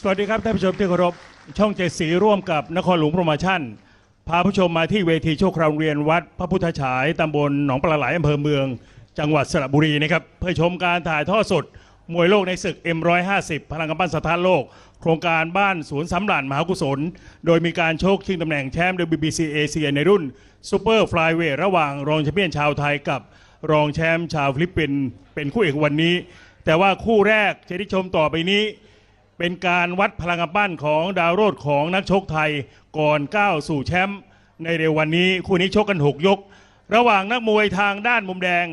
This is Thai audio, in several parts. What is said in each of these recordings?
สวัสดีครับท่านผู้ชมที่เคารพช่องเจ็ดสีร่วมกับนครหลวงโปรโมชั่น พาผู้ชมมาที่เวทีโชคราวโรงเรียนวัด พระพุทธฉายตำบลหนองปลาไหลอำเภอเมือง จังหวัดสระบุรีนะครับเพื่อชมการถ่ายทอดสด มวยโลกในศึก M150 พลังกำปั้นสถานโลก โครงการบ้านสวนสำรันมหากุศล โดยมีการโชคชิงตำแหน่งแชมป์ WBC เอเชียในรุ่นซูเปอร์ฟลายเวทระหว่างรองแชมเปี้ยนชาวไทยกับรองแชมป์ชาวฟิลิปปินส์เป็นคู่เอกวันนี้ แต่ว่าคู่แรกจะได้ชมต่อไปนี้ เป็นการวัดพลังกำปั้นของดาวโรดของนักชกไทยก่อนก้าวสู่แชมป์ในเร็ววันนี้คู่นี้ชกกัน 6 ยก ระหว่างนักมวยทางด้านมุมแดง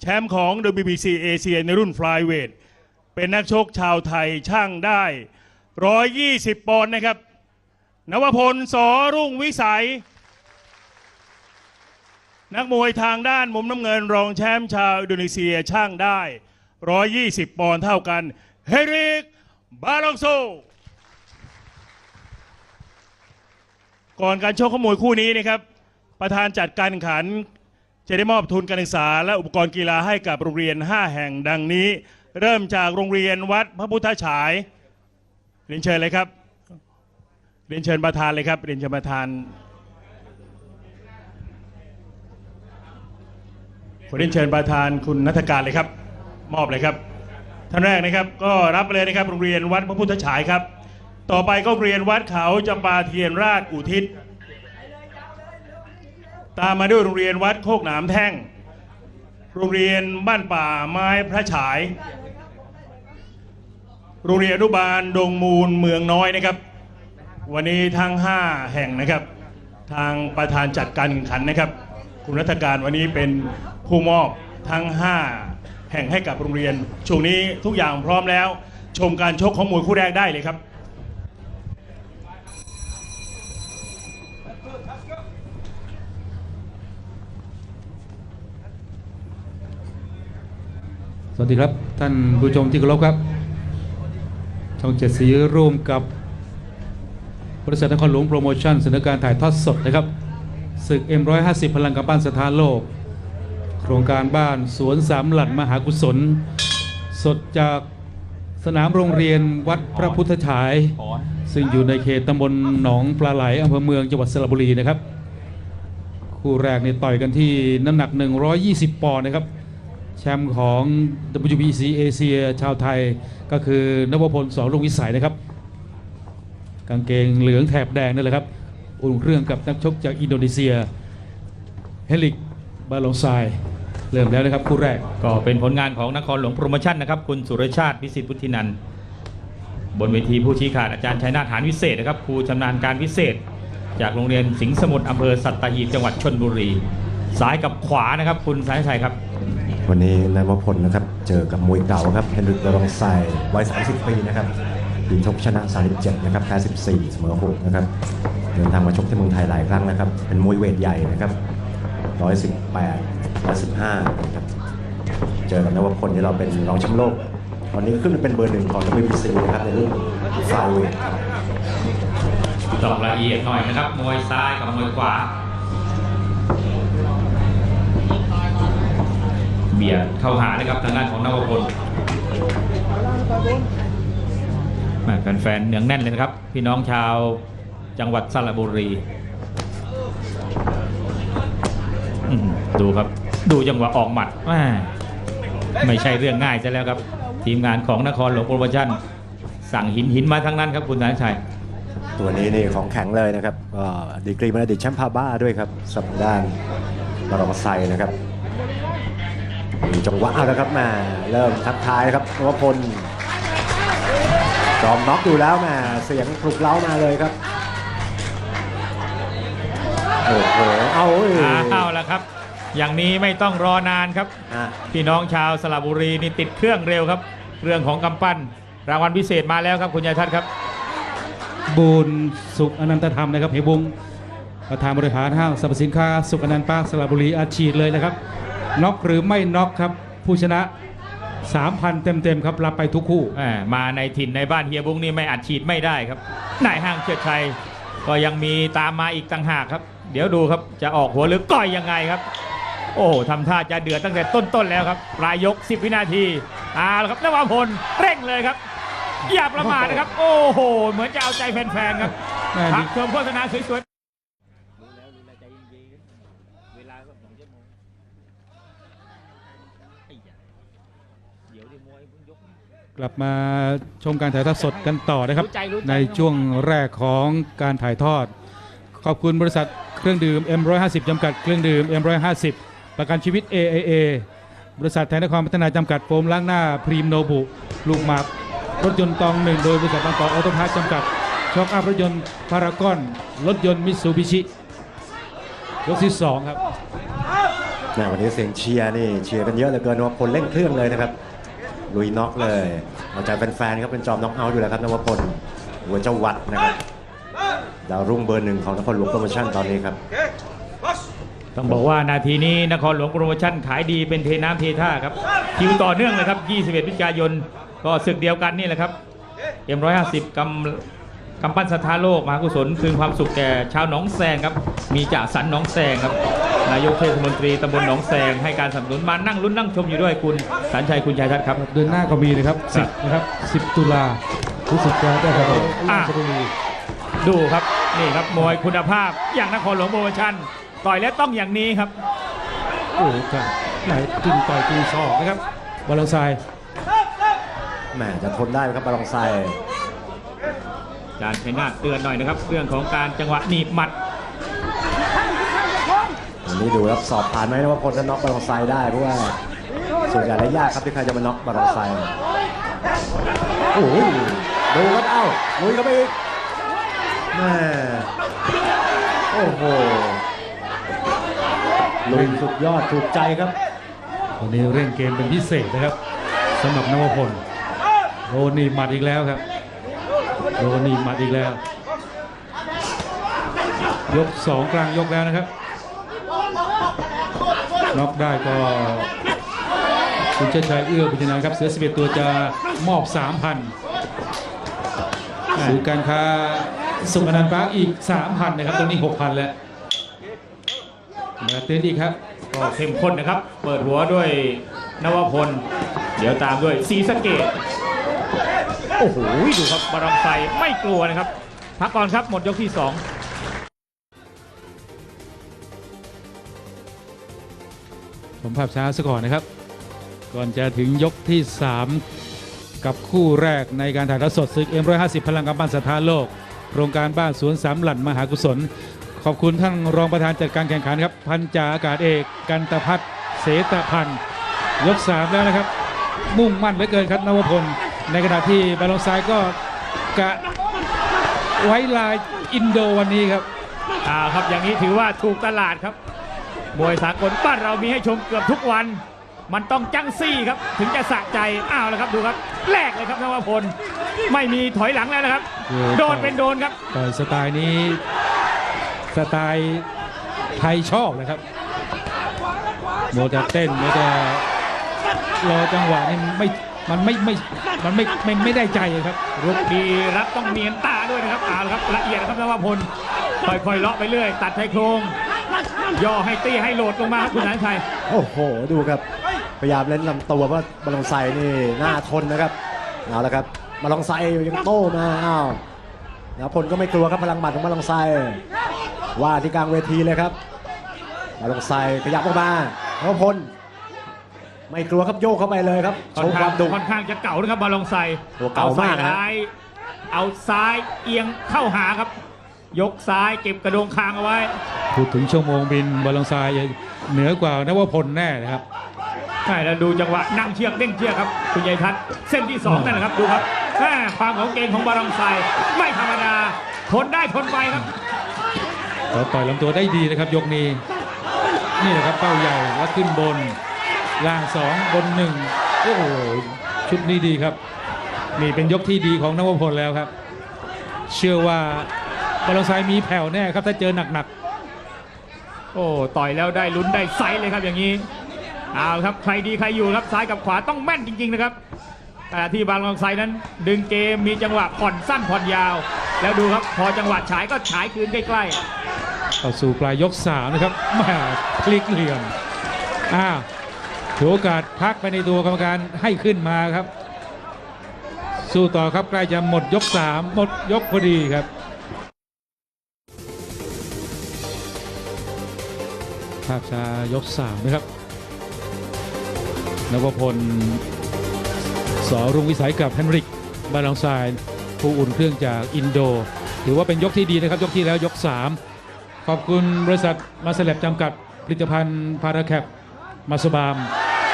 แชมป์ของ WBC เอเชียในรุ่นฟลายเวทเป็นนักชกชาวไทยช่างได้ 120 ปอนด์นะครับ นวพลสอรุ่งวิสัย นักมวยทางด้านมุมน้ำเงินรองแชมป์ชาวอินโดนีเซียช่างได้ 120 ปอนด์เท่ากัน เฮริก บาลองโซ ก่อนการชกขโมยคู่นี้นะครับ ประธานจัดการแข่งขัน จะได้มอบทุนการศึกษา และอุปกรณ์กีฬาให้กับโรงเรียน 5 แห่งดังนี้ เริ่มจากโรงเรียนวัดพระพุทธฉายเรียนเชิญเลยครับเรียนเชิญประธานเลยครับเรียนเชิญประธานขอเรียนเชิญประธานคุณนัฐการเลยครับ มอบเลยครับ ท่านแรกนะครับ ก็รับไปเลยนะครับโรงเรียนวัดพระพุทธฉายครับ ต่อไปก็โรงเรียนวัดเขาจำปาเทียนราชอุทิศ ตามมาด้วยโรงเรียนวัดโคกหนามแท่ง โรงเรียนบ้านป่าไม้พระฉาย โรงเรียนอนุบาลดงมูลเมืองน้อยนะครับ วันนี้ทั้ง 5 แห่งนะครับ ทางประธานจัดการแข่งขันนะครับ คุณรัฐการวันนี้เป็นผู้มอบทั้ง 5 แห่งให้กับโรงเรียน ช่วงนี้ทุกอย่างพร้อมแล้ว ชมการชกของมวยคู่แรกได้เลยครับสวัสดีครับท่านผู้ชมที่เคารพครับ ช่องเจ็ดสีร่วมกับบริษัทนครหลวงโปรโมชั่นเสนอการถ่ายทอดสดนะครับศึก M150 พลังกำปั้นสถานโลก โครงการบ้านสวนสามหลัดมหากุศล สดจากสนามโรงเรียนวัดพระพุทธฉาย ซึ่งอยู่ในเขตตำบลหนองปลาไหลอำเภอเมืองจังหวัดสระบุรีนะครับ คู่แรกเนี่ยต่อยกันที่น้ำหนัก 120 ปอนด์นะครับ แชมป์ของ WBC เอเชียชาวไทยก็คือนวพลสองลุงวิสัยนะครับ กางเกงเหลืองแถบแดงนี่นแหละครับ อุ่นเครื่องกับนักชกจากอินโดนีเซียเฮลิก บาลองไซเริ่มแล้วนะครับคู่แรกก็เป็นผลงานของนครหลวงโปรโมชั่นนะครับ คุณสุรชาติพิสิทธิ์พุทธินันท์บนเวทีผู้ชี้ขาดอาจารย์ชัยนาทหานวิเศษนะครับครูชำนาญการพิเศษ จากโรงเรียนสิงห์สมุทรอำเภอสัตหีบจังหวัดชนบุรีซ้ายกับขวานะครับ คุณสายชัยครับ วันนี้นายวพลนะครับ เจอกับมวยเก่าครับเฮนริกบรองไซวัย 30 ปีนะครับปีชกชนะ37นะครับแพ้14เสมอ6นะครับเดินทางมาชกที่เมืองไทยหลายครั้งนะครับ เป็นมวยเวทใหญ่นะครับ 118 115ครับเจอกับนวพลที่เราเป็นรองแชมป์โลก ตอนนี้ขึ้นมาเป็นเบอร์หนึ่งของ WBC นะครับในรุ่นฟลายเวทครับดอกละเอียดหน่อยนะครับ มวยซ้ายกับมวยขวา เบียดเข้าหานะครับทางด้านของนวพลแหม่แฟนๆเนืองแน่นเลยนะครับ พี่น้องชาวจังหวัดสระบุรี ดูครับ ดูจังหวะออกหมัดแหม่ไม่ใช่เรื่องง่ายซะแล้วครับ ทีมงานของนครหลวงโปรโมชั่น สั่งหินหินมาทั้งนั้นครับคุณสารชัย ตัวนี้นี่ของแข็งเลยนะครับก็ดีกรีมันอดีตแชมป์พาบ้าด้วยครับสัปดาห์บรองไซนะครับมีจังหวะแล้วครับแม่เริ่มทักทายครับนวพลจอมน็อกอยู่แล้วแม่เสียงปลุกเล้ามาเลยครับโอ้โหเอาเว้ยเอาละครับ อย่างนี้ไม่ต้องรอนานครับ อะพี่น้องชาวสระบุรีนี่ติดเครื่องเร็วครับ เรื่องของกำปั้น รางวัลพิเศษมาแล้วครับคุณยายทัศน์ครับ บูนสุขอนันตธรรมนะครับเฮยบุงประธานบริหารห้างสรรพสินค้า สุขอนันต์ปาร์คสระบุรีอาชีพเลยนะครับน็อกหรือไม่น็อกครับ ผู้ชนะ 3,000 เต็มๆครับรับไปทุกคู่ แหม่มาในถิ่นในบ้านเฮียบุ้งนี่ไม่อัดฉีดไม่ได้ครับนายห้างเชิดชัยก็ยังมีตามมาอีกต่างหากครับ เดี๋ยวดูครับจะออกหัวหรือก้อยยังไงครับ โอ้โหทำท่าจะเดือดตั้งแต่ต้นๆแล้วครับปลายยก 10 วินาทีเอาละครับนวพลเร่งเลยครับ อย่าประมาทนะครับ โอ้โห เหมือนจะเอาใจแฟนๆครับแม่พันี่กชมโฆษณาสวยๆกลับมาชมการถ่ายทอดสดกันต่อนะครับรู้ใจรู้ใจในช่วงแรกของการถ่ายทอด ขอบคุณบริษัทเครื่องดื่ม M150 จำกัดเครื่องดื่ม M150 ประกันชีวิต AAA บริษัทไทยนครพัฒนาจำกัดโฟมล้างหน้าพรีมโนบุลูกหมากรถยนต์ตองหนึ่งโดยบริษัทบางกอกออโตพาร์ทจำกัดช็อคอัพรถยนต์พารากอน รถยนต์มิตซูบิชิยกที่2ครับแม่วันนี้เสียงเชียร์นี่เชียร์กันเยอะเหลือเกินนวพลเร่งเครื่องเลยนะครับลุยน็อกเลยเอาใจแฟนๆครับเป็นจอมน็อกเอาท์อยู่แล้วครับนวพลหัวเจ้าวัดนะครับดาวรุ่งเบอร์หนึ่งของนครหลวงโปรโมชั่นตอนนี้ครับ ต้องบอกว่านาทีนี้นครหลวงโปรโมชั่นขายดีเป็นเทน้ำเทท่าครับคิวต่อเนื่องเลยครับ 21พฤศจิกายน ก็ศึกเดียวกันนี่แหละครับ M150 กำกำปั้นสถานโลกมหากุศลคืนความสุขแก่ชาวหนองแซงครับ มีจ่าสันหนองแซงครับ นายกเทศมนตรีตำบลหนองแซงให้การสนับสนุนมานั่งลุ้นนั่งชมอยู่ด้วยคุณสันชัยคุณชัยทัศน์ครับเดือนหน้าก็มีนะครับครับ10นะครับ10ตุลารู้สึกจะได้ครับอะราชบุรีดูครับนี่ครับมวยคุณภาพอย่างนครหลวงโปรโมชั่น ต่อยแล้วต้องอย่างนี้ครับ โอ้โหครับไหนกึ่งต่อยกึ่งศอกนะครับบอลลงทรายแหมจะทนได้ไหมครับบาลองไซอาจารย์ชัยนาทเตือนหน่อยนะครับ เรื่องของการจังหวะหนีบหมัด วันนี้ดูครับสอบผ่านไหมนะว่าพลจะน็อกบาลองไซได้เพราะว่าส่วนใหญ่แล้วยากครับที่ใครจะมาน็อกบาลองไซโอ้ยดูครับเอ้าลุยเข้าไปอีกแม่โอ้โห ลุยสุดยอดถูกใจครับวันนี้เร่งเกมเป็นพิเศษนะครับสำหรับนวพลโรนีหมัดอีกแล้วครับโรนีหมัดอีกแล้ว ยกสองกลางยกแล้วนะครับน็อกได้ก็คุณเชิดชัยเอื้อบุญชนะครับเสือ11ตัวจะมอบ3,000ศูนย์การค้าสุขอนันต์ปาร์คอีก3,000นะครับตรงนี้6,000แล้วมาเต้นอีกครับก็เข้มข้นนะครับ เปิดหัวด้วยนวพล เดี๋ยวตามด้วยสีสะเกตโอ้โหดูครับบารมไซไม่กลัวนะครับ พักก่อนครับหมดยกที่2ผมภาพช้าซะก่อนนะครับ ก่อนจะถึงยกที่ 3 กับคู่แรกในการถ่ายทอดสดศึก M150 พลังกำปั้นสถานโลก โครงการบ้านสวนสามหลั่นมหากุศล ขอบคุณท่านรองประธานจัดการแข่งขันครับ พันจ่าอากาศเอกกันตพัฒน์เสตพันธ์ยก3แล้วนะครับ มุ่งมั่นเหลือเกินครับนวพล ในขณะที่บาลองซ้ายก็กะไว้ลายอินโดวันนี้ครับอ่าครับอย่างนี้ถือว่าถูกตลาดครับมวยสากลบ้านเรามีให้ชมเกือบทุกวัน มันต้องจังซี่ครับ ถึงจะสะใจอ้าวแล้วครับดูครับแลกเลยครับนวพล ไม่มีถอยหลังแล้วนะครับโอ้โหโดนเป็นโดนครับต่อยสไตล์นี้ สไตล์ไทยชอบนะครับโมวแต่เต้นโมวแต่รอจังหวะนี่ไม่มันไม่ไม่มันไม่ไม่ไม่ได้ใจครับรุกดีรับต้องเนียนตาด้วยนะครับเอาละครับละเอียดนะครับนวพลค่อยๆเลาะไปเรื่อย ตัดชายโครงย่อให้ตี้ให้โหลดลงมาครับคุณสันชัยโอ้โห ดูครับ พยายามเล่นลำตัวว่าบาลองไซนี่น่าทนนะครับเอาละครับบาลองไซยังโต้มาอ้าวนะพลก็ไม่กลัวครับพลังหมัดของบาลองไซ ว่าที่กลางเวทีเลยครับบาลองไซขยับออกมาแล้วพลไม่กลัวครับโยกเข้าไปเลยครับโชค่อนว์คข้าวางมดุค่อนข้างจะเก่านะครับบาลองไซตัวเก่ามากนะอซ้ายเอาซ้ายเอียงเข้าหาครับ ยกซ้ายเก็บกระโดงคางเอาไว้ พูดถึงชั่วโมงบินบอลลงทรายเหนือกว่านวพลแน่นะครับใช่แล้วดูจังหวะนั่งเชือกเด้งเชือกครับคุณยายทัศน์เส้นที่สองนั่นแหละครับดูครับแม่ความของเกมของบาลองไซไม่ธรรมดาทนได้ทนไปครับ เราต่อยลำตัวได้ดีนะครับ ยกนี้ นี่แหละครับเป้าใหญ่แล้วขึ้นบน ล่างสองบนหนึ่งโอ้โหชุดนี้ดีครับ นี่เป็นยกที่ดีของนวพลแล้วครับ เชื่อว่าบอลลงทรายมีแผ่วแน่ครับถ้าเจอหนักโอ้ต่อยแล้วได้ลุ้นได้ไซส์เลยครับอย่างนี้เอาครับใครดีใครอยู่ครับซ้ายกับขวาต้องแม่นจริง ๆ นะครับแต่ที่บางลองไซนั้น ดึงเกมมีจังหวะผ่อนสั้นผ่อนยาว แล้วดูครับพอจังหวะฉายก็ฉายคืนใกล้ๆ เข้าสู่ปลายยกสามนะครับมาพลิกเหลี่ยมอ้าวถือโอกาสพักไปในตัวกรรมการให้ขึ้นมาครับ สู้ต่อครับใกล้จะหมดยก3หมดยกพอดีครับภาพชายก3นะครับนวพลสอรุ่งวิสัยกับเฮนริกบาลองไซน์ผู้อุ่นเครื่องจากอินโด ถือว่าเป็นยกที่ดีนะครับ ยกที่แล้วยก 3 ขอบคุณบริษัทมาสเลบจำกัดผลิตภัณฑ์พาราแคปมาสบาม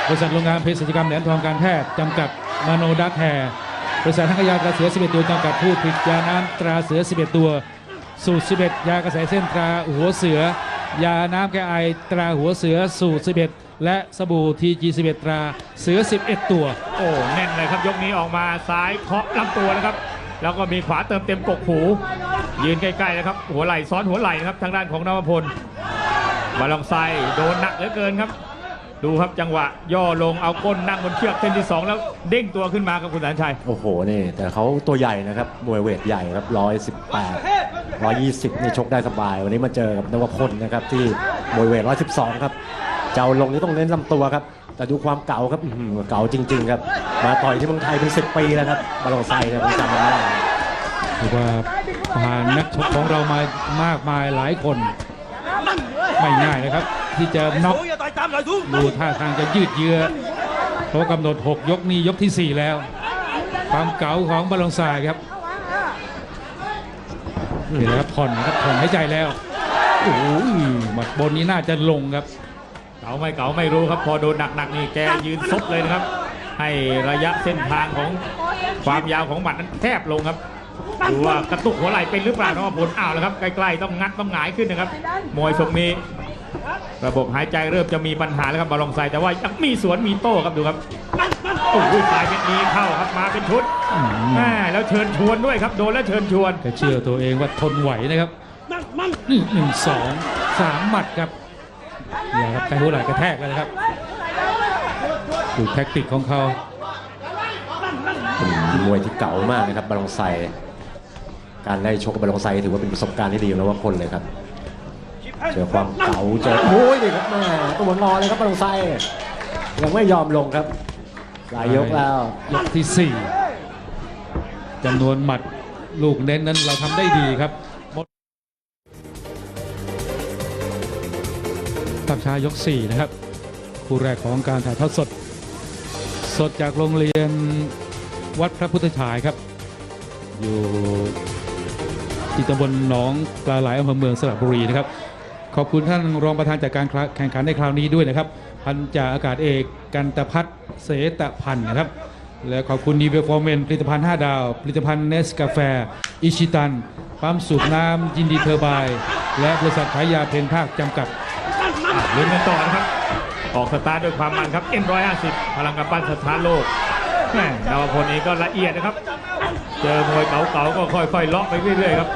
บริษัทโรงงานเภสัชกรรมแหลมทองการแพทย์จำกัดมาโนดักแฮร์บริษัททังยาตราเสือ 11 ตัวจำกัดผู้ผลิตยาน้ำตราเสือ 11 ตัว สูตร 11 ยากระแสเส้นตราหัวเสือ ยาน้ำแก้ไอตราหัวเสือสูตร 11 และสบู่ทีจี11 ตราเสือ 11 ตัว โอ้แน่นเลยครับยกนี้ออกมาซ้ายเคาะลำตัวนะครับ แล้วก็มีขวาเติมเต็มกกหู ยืนใกล้ๆนะครับ หัวไหล่ซ้อนหัวไหล่นะครับทางด้านของนวพลบาลองไซโดนหนักเหลือเกินครับ ดูครับจังหวะ ย่อลงเอาก้นนั่งบนเชือกเส้นที่ 2 แล้วเด้งตัวขึ้นมาครับคุณสันชัย โอ้โหนี่ แต่เขาตัวใหญ่นะครับมวยเวทใหญ่ครับร้อยสิบแปดร้อยยี่สิบนี่ชกได้สบาย วันนี้มาเจอกับนวพลนะครับที่มวยเวทร้อยสิบสองครับ เจ้าลงนี่ต้องเน้นลำตัวครับ แต่ดูความเก่าครับอื้อหือเก่าจริง ๆ ครับ มาต่อยที่เมืองไทยเป็นสิบปีแล้วครับบาลองไซเนี่ยผมจำมาได้ถือว่า ผ่านนักชกของเรามามากมายหลายคน ไม่ง่ายนะครับ ที่จะน็อกดูท่าทางจะยืดเยื้อเพราะกำหนด 6 ยกนี้ยกทีสี่4 แล้ว ความเก๋าของบอลลงทรายครับนี่แหละครับผ่อนครับผ่อนหายใจแล้วโอ้ยหมัดบนนี้น่าจะลงครับ เก๋าไม่เก๋าไม่รู้ครับ พอโดนหนักๆนี่แกยืนซบเลยนะครับ ให้ระยะเส้นทางของความยาวของหมัดนั้นแคบลงครับ ดูว่ากระตุกหัวไหล่เป็นหรือเปล่าน้องผลอ้าวแล้วครับใกล้ๆต้องงัดต้องหงายขึ้นนะครับมวยทรงนี้ ระบบหายใจเริ่มจะมีปัญหาแล้วครับบอลลองไซแต่ว่ายังมีสวนมีโต้ครับดูครับโอ้ยสายเม็ดนี้เข้าครับมาเป็นชุดอืมแม่แล้วเชิญชวนด้วยครับโดนแล้วเชิญชวนก็เชื่อตัวเองว่าทนไหวนะครับหนึ่งหนึ่งสองสามหมัดครับเนี่ยครับใช้หัวไหล่กระแทกแล้วนะครับดูแท็กติกของเขาเป็นมวยที่เก่ามากนะครับบาลองไซ การได้ชกกับบาลองไซถือว่าเป็นประสบการณ์ที่ดีของนวพลเลยครับ เจอความเก่าเจอโอ้ยนี่ครับแม่ตัวงอเลยครับบาลองไซยังไม่ยอมลงครับ หลายยกแล้วยกที่ 4จำนวนหมัดลูกเน้นนั้นเราทำได้ดีครับหมดภาพช้ายก 4 นะครับ คู่แรกของการถ่ายทอดสด สดจากโรงเรียนวัดพระพุทธฉายครับ อยู่ ที่ตำบลหนองปลาไหลอำเภอเมืองสระบุรีนะครับ ขอบคุณท่านรองประธานจากการแข่งขันในคราวนี้ด้วยนะครับ พันจ่าอากาศเอกกันตพัฒน์เสตพันธ์นะครับ และขอบคุณดีเวฟอร์เมนผลิตภัณฑ์ 5 ดาว ผลิตภัณฑ์เนสกาแฟ อิชิตัน ปั๊มสูบน้ำยินดีเทอร์บาย และบริษัทขายยาเพนภาคจำกัดลุ้นกันต่อนะครับ ออกสตาร์ทด้วยความมันครับ M150 พลังกำปั้นสถานโลกแม่นวพลเองก็ละเอียดนะครับ เจอมวยเก๋าๆก็ค่อยๆเลาะไปเรื่อยๆครับ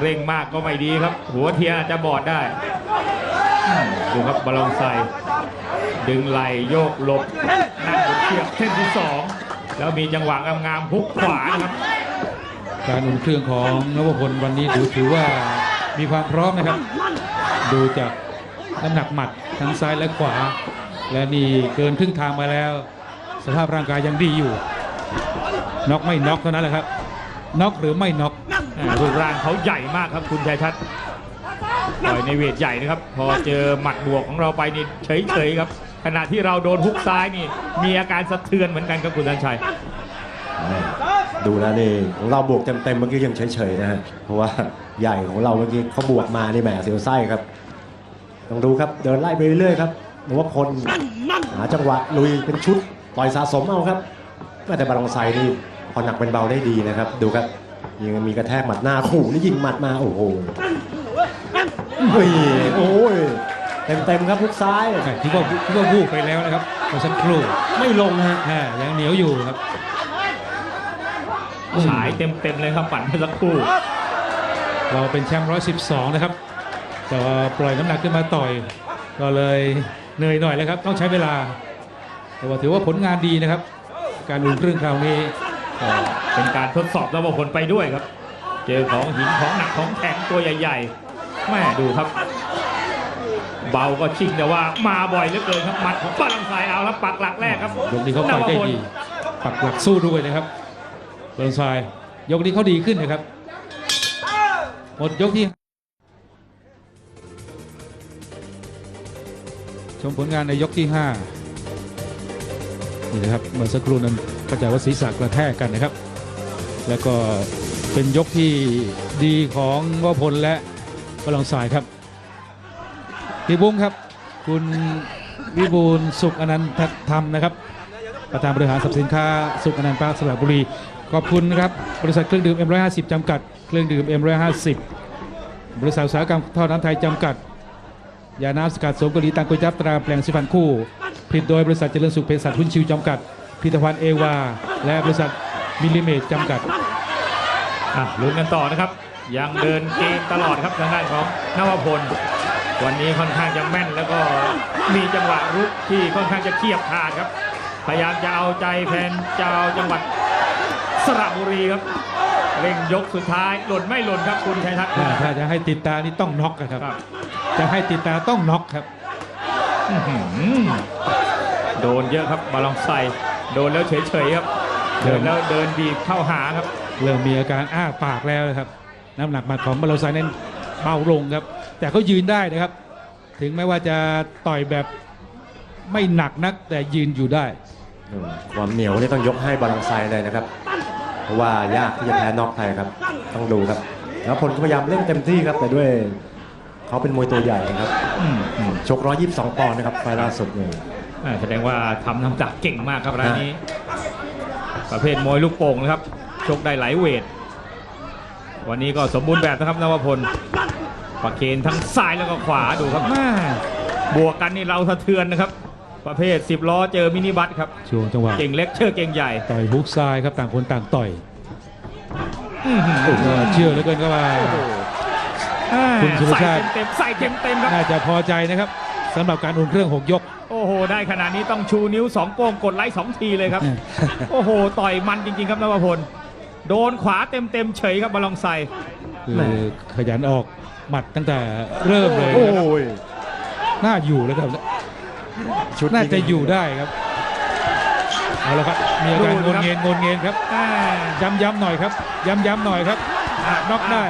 เร่งมากก็ไม่ดีครับ หัวเทียอาจจะบอดได้ ดูครับบอลลองใส่ดึงไหลโยกหลบนั่งบเชือกเส้นที่สองแล้วมีจังหวะงามๆพุกขวานะครับ การอุ่นเครื่องของนวพลวันนี้ถือว่ามีความพร้อมนะครับ ดูจากน้ำหนักหมัดทั้งซ้ายและขวา และนี่เกินครึ่งทางมาแล้ว สภาพร่างกายยังดีอยู่น็อกไม่น็อกเท่านั้นแหละครับน็อกหรือไม่น็อก รูปร่างเขาใหญ่มากครับคุณชัยทัศน์ต่อยในเวทใหญ่นะครับ พอเจอหมัดบวกของเราไปนี่เฉยๆครับ ขณะที่เราโดนฮุกซ้ายนี่ มีอาการสะเทือนเหมือนกันครับคุณสันชัย ดูแล้วนี่ของเราบวกเต็มๆเมื่อกี้ยังเฉยๆนะฮะเพราะว่าใหญ่ของเราเมื่อกี้เขาบวกมานี่แหมเสียวไส้ครับต้องดูครับเดินไล่ไปเรื่อยๆครับนวพลหาจังหวะลุยเป็นชุดต่อยสะสมเอาครับแต่บาลองไซนี่พอหนักเป็นเบาได้ดีนะครับ ดูครับ ยังมีกระแทกหมัดหน้าขู่นี่ยิงหมัดมาโอ้โหเฮ้ยโอ้ยเต็มๆครับพุกซ้ายที่ว่าที่ว่าวูบไปแล้วนะครับเมื่อสักครู่ไม่ลงฮะแหม่ยังเหนียวอยู่ครับฉายเต็มๆเลยครับฝันเมื่อสักครู่เราเป็นแชมป์112นะครับแต่ว่าปล่อยน้ำหนักขึ้นมาต่อย ก็เลยเหนื่อยหน่อยแล้วครับ ต้องใช้เวลา แต่ว่าถือว่าผลงานดีนะครับ การอุ่นเครื่องคราวนี้ก็ เป็นการทดสอบระบบผลไปด้วยครับ เจอของหินของหนักของแข็งตัวใหญ่ๆแม่ดูครับ เบาก็ชิงแต่ว่ามาบ่อยเหลือเกินครับหมัดของบาลังไซเอาครับปักหลักแรกครับยกนี้เขาต่อยได้ดีปักหลักสู้ด้วยนะครับเบิร์นไซด์ยกนี้เขาดีขึ้นนะครับ หมดยกที่ชมผลงานในยกที่ 5 นี่นะครับเมื่อสักครู่นั้นเข้าใจว่าศีรษะกระแทกกันนะครับ แล้วก็เป็นยกที่ดีของวพลและพลังสายครับพี่บุ้งครับ คุณวิบูลสุขอนันทธรรมนะครับ ประธานบริหารสรรพสินค้าสุขอนันต์ปาร์คสระบุรี ขอบคุณนะครับ บริษัทเครื่องดื่ม M150 จำกัด เครื่องดื่ม M150 บริษัทอุตสาหกรรมท่อน้ำไทยจำกัด ยาน้ำสกัดสมกาหลีตังกุยจับตราแปลงสิฟันคู่ ผลิตโดยบริษัทเจริญสุขเภสัชหุ้นชิวจำกัดผลิตภัณฑ์เอวา และบริษัทมิลลิเมตจำกัด อะลุ้นกันต่อนะครับ ยังเดินเกมตลอดครับทางด้านของนวพล วันนี้ค่อนข้างจะแม่น แล้วก็มีจังหวะรุกที่ค่อนข้างจะเทียบขาดครับ พยายามจะเอาใจแฟนเจ้าจังหวัดสระบุรีครับเร่งยกสุดท้ายหล่นไม่หล่นครับคุณชัยทัศน์ถ้าถ้าจะให้ติดตานี่ต้องน็อกอะครับครับ จะให้ติดตาต้องน็อกครับอื้อหือ โดนเยอะครับบาลองไซโดนแล้วเฉยๆครับเดินแล้วเดินบีบเข้าหาครับ เริ่มมีอาการอ้าปากแล้วนะครับ น้ำหนักหมัดของบาโลไซนั้นเบาลงครับ แต่เขายืนได้นะครับ ถึงแม้ว่าจะต่อยแบบไม่หนักนักแต่ยืนอยู่ได้อืมความเหนียวนี่ต้องยกให้บาลังไซเลยนะครับ เพราะว่ายากที่จะแพ้น็อกใครครับ ต้องดูครับ แล้วพลก็พยายามเล่นเต็มที่ครับแต่ด้วย เขาเป็นมวยตัวใหญ่ครับอืมอืมชก 122 ปอนด์นะครับไฟล์ล่าสุดนี่อ่าแสดงว่าทำน้ำจักเก่งมากครับรายนี้ ประเภทมวยลูกโป่งนะครับ ชกได้หลายเวท วันนี้ก็สมบูรณ์แบบนะครับนวพลประเคนทั้งซ้ายแล้วก็ขวาดูครับแม่บวกกันนี่เราสะเทือนนะครับ ประเภท 10 ล้อเจอมินิบัสครับ ช่วงจังหวะเก่งเล็กเชื่อเก่งใหญ่ต่อยฮุกซ้ายครับต่างคนต่างต่อยอื้อหือ ก็เชื่อเหลือเกินก็ว่า คุณสุรใส่ชาติเต็มๆใส่เต็มเต็มๆครับ น่าจะพอใจนะครับสำหรับการอุ่นเครื่อง 6 ยก โอ้โห ได้ขนาดนี้ต้องชูนิ้วสองโป้งกดไลค์สองทีเลยครับโอ้โห ต่อยมันจริง ๆ ครับนวพล โดนขวาเต็มๆเฉยครับบาลองไซ คือขยันออกหมัดตั้งแต่เริ่มเลยโอ้นะครับยน่าอยู่แล้วครับชุดน่าจะอยู่ได้ครับ เอาละครับ มีอาการดูงนะครับนเงียนงนเงียนครับ อ่า ย้ำย้ำหน่อยครับ ย้ำย้ำหน่อยครับ อะน็อกได้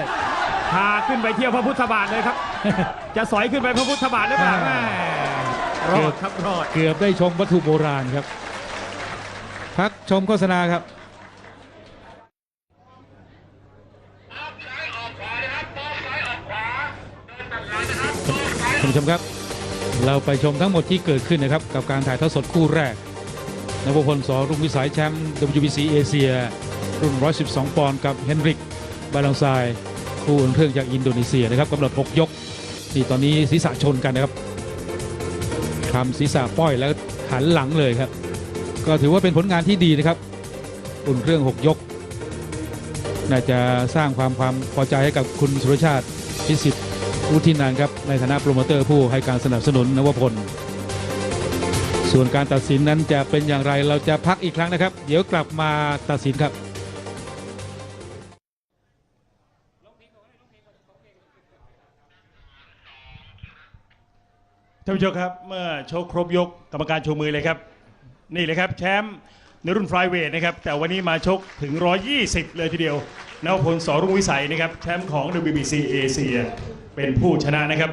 พาขึ้นไปเที่ยวพระพุทธบาทเลยครับ จะสอยขึ้นไปพระพุทธบาทหรือเปล่าอ่าแม่รอดครับรอดเกือบได้ชมวัตถุโบราณครับ พักชมโฆษณาครับท่านผู้ชมครับ เราไปชมทั้งหมดที่เกิดขึ้นนะครับ กับการถ่ายทอดสดคู่แรกนวพลสอรุ่งวิสัยแชมป์ WBC เอเชียรุ่น 112 ปอนด์กับเฮนริก บาลังไซาย คู่อุ่นเครื่องจากอินโดนีเซียนะครับกำหนด6ยกที่ตอนนี้ศีรษะชนกันนะครับทำศีรษะป้อยแล้วหันหลังเลยครับ ก็ถือว่าเป็นผลงานที่ดีนะครับอุ่นเครื่อง 6 ยก น่าจะสร้างความความพอใจให้กับคุณสุรชาติพิสิทธิ์อุทินันครับ ในฐานะโปรโมเตอร์ผู้ให้การสนับสนุนนวพล ส่วนการตัดสินนั้นจะเป็นอย่างไรเราจะพักอีกครั้งนะครับ เดี๋ยวกลับมาตัดสินครับ ท่านผู้ชมครับ เมื่อโชคครบยกกรรมการชูมือเลยครับ นี่เลยครับแชมป์ในรุ่นฟลายเวทนะครับ แต่วันนี้มาชกถึง 120 เลยทีเดียวนวพลสอรุ่งวิสัยนะครับ แชมป์ของ WBC เอเชียเป็นผู้ชนะนะครับ